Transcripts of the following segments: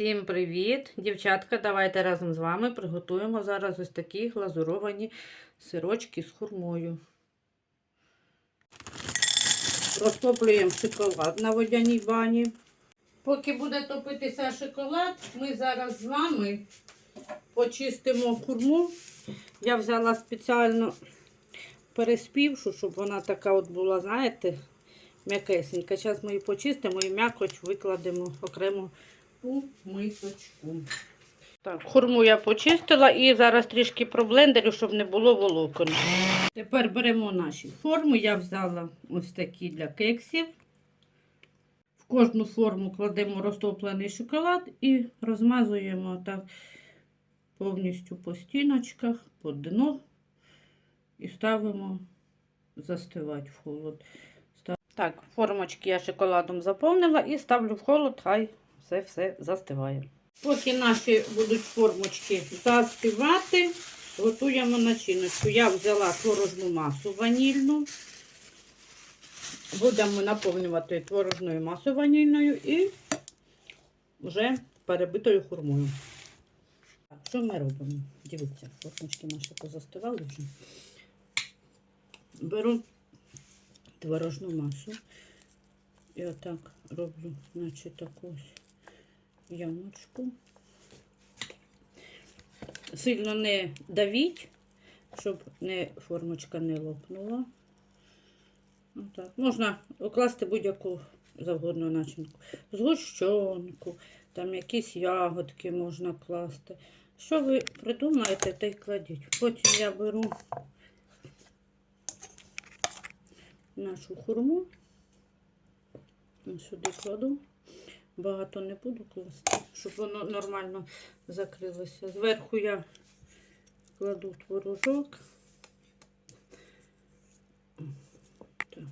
Всім привіт! Дівчатка, давайте разом з вами приготуємо зараз ось такі глазуровані сирочки з хурмою. Розтоплюємо шоколад на водяній бані. Поки буде топитися шоколад, ми зараз з вами почистимо хурму. Я взяла спеціально переспівшу, щоб вона така от була, знаєте, м'якесенька. Зараз ми її почистимо і м'якоть викладемо окремо у мисочку. Так, хурму я почистила і зараз трішки проблендерю, щоб не було волокон. Тепер беремо наші форми. Я взяла ось такі для кексів. В кожну форму кладемо розтоплений шоколад і розмазуємо так повністю по стіночках, по дно і ставимо застивати в холод. Так, формочки я шоколадом заповнила і ставлю в холод, хай все все застиває. Поки наші будуть формочки застивати, готуємо начиночку. Я взяла творожну масу ванільну. Будемо наповнювати творожною масою ванільною і вже перебитою хурмою. Так, що ми робимо? Дивіться, формочки наші позастивали вже. Беру творожну масу. І отак роблю, значить, таку ось ямочку. Сильно не давіть, щоб не, формочка не лопнула. Отак. Можна окласти будь-яку завгодну начинку. Згущенку, там якісь ягодки можна класти. Що ви придумаєте, те й кладіть. Потім я беру нашу хурму. Сюди кладу. Багато не буду класти, щоб воно нормально закрилося. Зверху я кладу творожок. Так.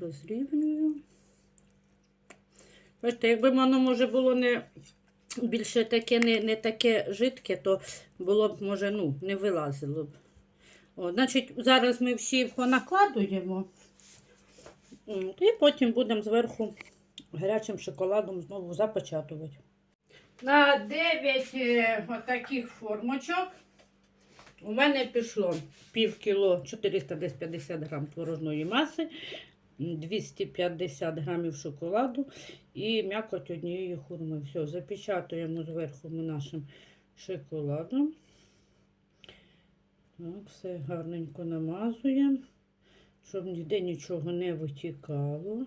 Розрівнюю. Бачите, якби воно може було не більше таке, не, не таке жидке, то було б, може, ну, не вилазило б. О, значить, зараз ми всі понакладуємо. І потім будемо зверху гарячим шоколадом знову запечатувати. На 9 е, отаких формочок у мене пішло пів кіло 450 грам творожної маси, 250 грамів шоколаду і м'якоть однієї хурми. Все, запечатуємо зверху ми нашим шоколадом. Так, все гарненько намазуємо, щоб ніде нічого не витікало.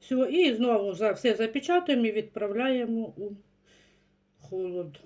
Все, і знову все запечатуємо і відправляємо у холод.